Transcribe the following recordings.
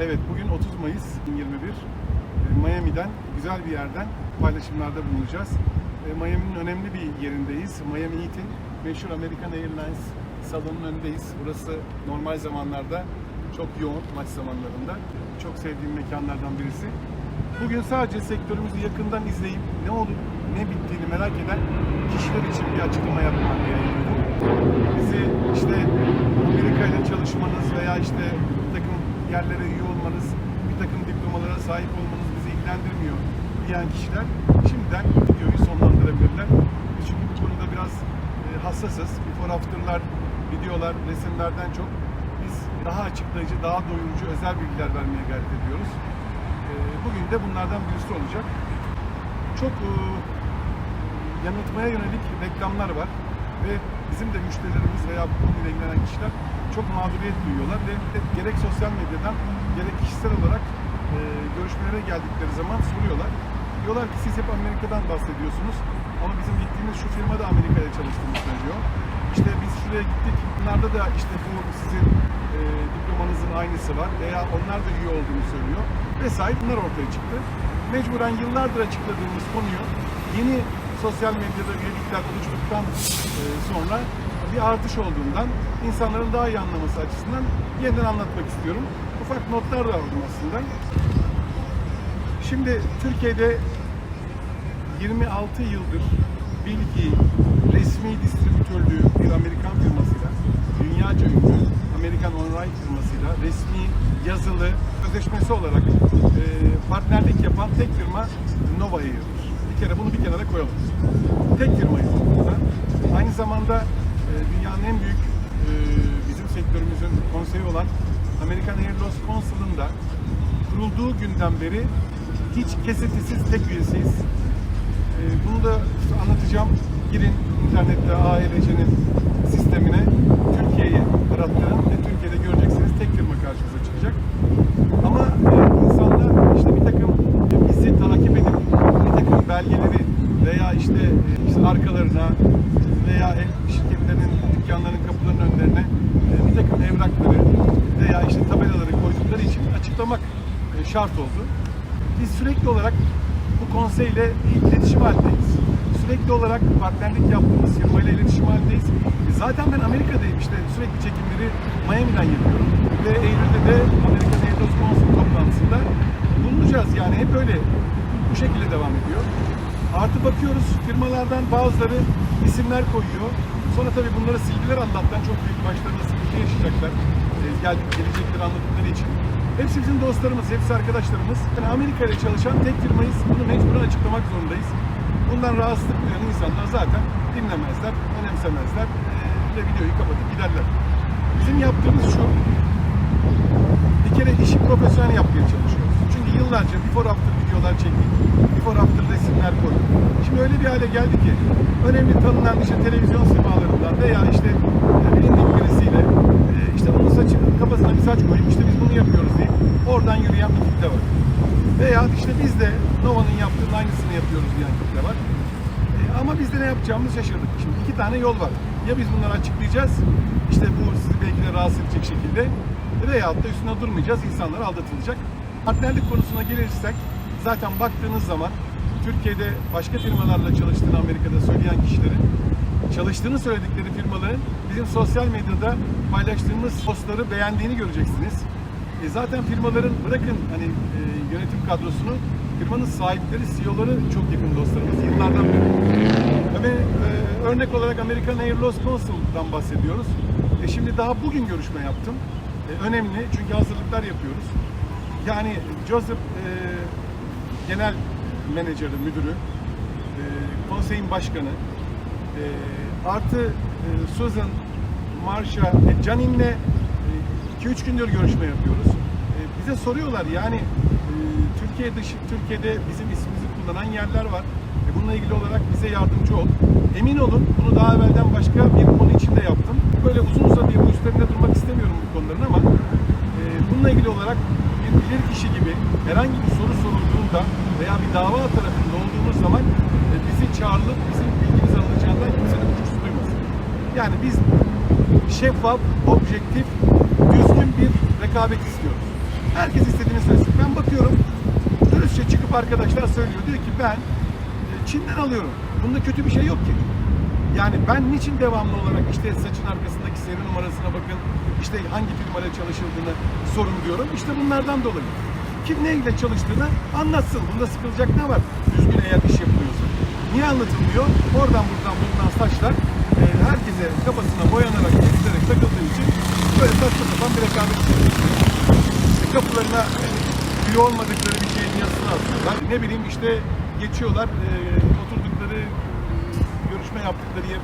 Evet, bugün 30 Mayıs 2021. E, Miami'den, güzel bir yerden paylaşımlarda bulunacağız. E, Miami'nin önemli bir yerindeyiz. Miami Heat'in meşhur American Airlines salonunun önündeyiz. Burası normal zamanlarda çok yoğun maç zamanlarında. Çok sevdiğim mekanlardan birisi. Bugün sadece sektörümüzü yakından izleyip ne olup ne bittiğini merak eden kişiler için bir açıklama yapmak gerekiyor. Bizi işte Amerika ile çalışmanız veya işte yerlere üye olmanız, bir takım diplomalara sahip olmanız bizi ilgilendirmiyor diyen kişiler şimdiden videoyu sonlandırabilirler. Çünkü bu konuda biraz e, hassasız. Before after'lar, videolar, resimlerden çok biz daha açıklayıcı, daha doyurucu özel bilgiler vermeye gayret ediyoruz. E, Bugün de bunlardan birisi olacak. Çok e, yanıltmaya yönelik reklamlar var ve bizim de müşterilerimiz veya bu konuyla ilgilenen kişiler çok mağduriyet duyuyorlar ve gerek sosyal medyadan gerek kişisel olarak e, görüşmelere geldikleri zaman soruyorlar. Diyorlar ki siz hep Amerika'dan bahsediyorsunuz ama bizim gittiğimiz şu firma da Amerika'ya çalıştığını söylüyor. İşte biz şuraya gittik, bunlarda da işte bu sizin e, diplomanızın aynısı var veya onlar da üye olduğunu söylüyor vesaire bunlar ortaya çıktı. Mecburen yıllardır açıkladığımız konuyu yeni sosyal medyada üyelikler oluştuktan e, sonra bir artış olduğundan insanların daha iyi anlaması açısından yeniden anlatmak istiyorum. Ufak notlar da aldım aslında. Şimdi Türkiye'de 26 yıldır bilgi, resmi distribütörlüğü bir Amerikan firmasıyla, dünyaca ünlü Amerikan Online firmasıyla resmi yazılı sözleşmesi olarak e, partnerlik yapan tek firma Nova Air'dir. Bir kere bunu bir kenara koyalım. Tek firmayız burada. Aynı zamanda e, dünyanın en büyük e, bizim sektörümüzün konseyi olan American Air Loss Council'ın da kurulduğu günden beri hiç kesintisiz tek üyesiyiz. E, bunu da işte anlatacağım. Girin internette AELC'nin sistemine Türkiye'yi arattırın ve Türkiye'de göreceksiniz tek firma karşınıza çıkacak. Ama e, insanlar işte bir takım e, bizi takip edip bir takım belgeleri veya işte, e, işte arkalarına veya el şirketlerinin dükkanların kapılarının önlerine e, bir takım evrakları veya işte tabelaları koydukları için açıklamak e, şart oldu. Biz sürekli olarak bu konseyle iletişim halindeyiz. Sürekli olarak partnerlik yaptığımız firmayla iletişim halindeyiz. E, Zaten ben Amerika'dayım işte sürekli çekimleri Miami'den yapıyorum. Ve Eylül'de de Amerikan Airdos Council toplantısında bulunacağız yani hep öyle bu şekilde devam ediyor. Artı bakıyoruz firmalardan bazıları isimler koyuyor. Sonra tabii bunları sildiler Allah'tan çok büyük başlarına sıkıntı yaşayacaklar. Geldik gelecekleri anladıkları için. Hepsi bizim dostlarımız, hepsi arkadaşlarımız. Yani Amerika çalışan tek firmayız. Bunu mecburen açıklamak zorundayız. Bundan rahatsızlık duyan insanlar zaten dinlemezler, önemsemezler e, ve videoyu kapatıp giderler. Bizim yaptığımız şu, bir kere işi profesyonel yapmaya çalışıyoruz. Yıllarca before after videolar çektik, before after resimler koyduk. Şimdi öyle bir hale geldi ki önemli tanınan işte televizyon simalarından veya işte e, bilindik birisiyle e, işte onun saçı, kafasına bir saç koyup işte biz bunu yapıyoruz diye oradan yürüyen bir kitle var. Veya işte biz de Nova'nın yaptığının aynısını yapıyoruz diyen kitle var. E, ama biz de ne yapacağımızı şaşırdık. Şimdi iki tane yol var. Ya biz bunları açıklayacağız, işte bu sizi belki de rahatsız edecek şekilde veyahut da üstüne durmayacağız, insanlar aldatılacak. Partnerlik konusuna gelirsek, zaten baktığınız zaman Türkiye'de başka firmalarla çalıştığını Amerika'da söyleyen kişilerin çalıştığını söyledikleri firmaların bizim sosyal medyada paylaştığımız postları beğendiğini göreceksiniz. E zaten firmaların bırakın hani e, yönetim kadrosunu, firmanın sahipleri, CEO'ları çok yakın dostlarımız yıllardan beri. Ve e, örnek olarak American Air Loss Council'dan bahsediyoruz. E, şimdi daha bugün görüşme yaptım. E, önemli çünkü hazırlıklar yapıyoruz. Yani Joseph e, genel menajeri, müdürü, e, konseyin başkanı, e, artı e, Susan, Marsha, e, Janin'le 2-3 gündür görüşme yapıyoruz. E, bize soruyorlar yani e, Türkiye dışı, Türkiye'de bizim ismimizi kullanan yerler var. E, bununla ilgili olarak bize yardımcı ol. Emin olun bunu daha evvelden başka bir konu içinde yaptım. Böyle uzun uzadıya bu üstlerinde durmak istemiyorum bu konuların ama e, bununla ilgili olarak bilir kişi gibi herhangi bir soru sorulduğunda veya bir dava tarafında olduğumuz zaman e, bizi çağrılıp bizim bilgimiz alınacağından kimsenin kuşkusu duymasın. Yani biz şeffaf, objektif, düzgün bir rekabet istiyoruz. Herkes istediğini söylesin. Ben bakıyorum, dürüstçe çıkıp arkadaşlar söylüyor. Diyor ki ben e, Çin'den alıyorum. Bunda kötü bir şey yok ki. Yani ben niçin devamlı olarak işte saçın arkasındaki seri numarasına bakın, işte hangi firmayla çalışıldığını sorun diyorum. İşte bunlardan dolayı. Kim neyle çalıştığını anlatsın. Bunda sıkılacak ne var? Düzgün eğer iş yapılıyorsa. Niye anlatılmıyor? Oradan buradan bulunan saçlar e, herkese kafasına boyanarak, kesilerek takıldığı için böyle saçma sapan bir rekabet. İşte kapılarına e, üye olmadıkları bir şeyin yazısını atıyorlar. Ne bileyim işte geçiyorlar, e,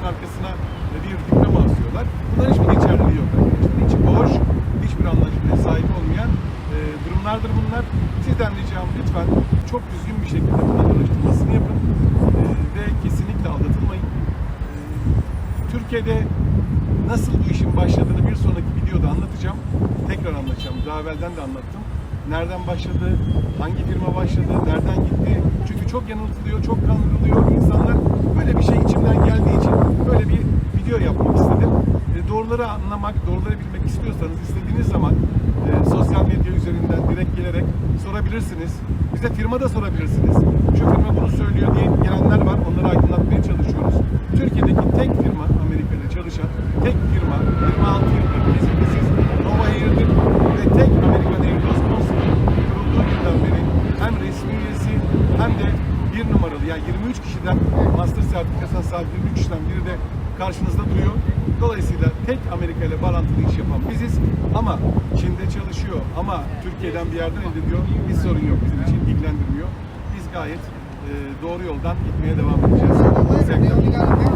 yerin arkasına bir diploma asıyorlar. Bunların hiçbir geçerliliği yok arkadaşlar. İçi boş, hiçbir anlaşmaya sahip olmayan e, durumlardır bunlar. Sizden ricam lütfen çok düzgün bir şekilde bunların araştırmasını yapın e, ve kesinlikle aldatılmayın. E, Türkiye'de nasıl bu işin başladığını bir sonraki videoda anlatacağım. Tekrar anlatacağım. Daha evvelden de anlattım. Nereden başladı, hangi firma başladı, nereden gitti. Çok yanıltılıyor, çok kandırılıyor insanlar. Böyle bir şey içimden geldiği için böyle bir video yapmak istedim. E, doğruları anlamak, doğruları bilmek istiyorsanız istediğiniz zaman e, sosyal medya üzerinden direkt gelerek sorabilirsiniz. Bize firma da sorabilirsiniz. Şu firma bunu söylüyor diye gelenler var. Onları aydınlatmaya çalışıyoruz. Türkiye'deki tek firma, Amerika'da çalışan tek firma, 26 yıldır kesintisiz Nova Air'dir ve tek Amerikan Air Sponsor kurulduğu günden beri hem resmi üyesi hem de bir numaralı yani 23 kişiden master sertifikasına sahip 23 kişiden biri de karşınızda duruyor. Dolayısıyla tek Amerika ile bağlantılı iş yapan biziz ama Çin'de çalışıyor ama Türkiye'den bir yerden elde ediyor. Hiç sorun yok bizim için ilgilendirmiyor. Biz gayet e, doğru yoldan gitmeye devam edeceğiz. Sevgiler.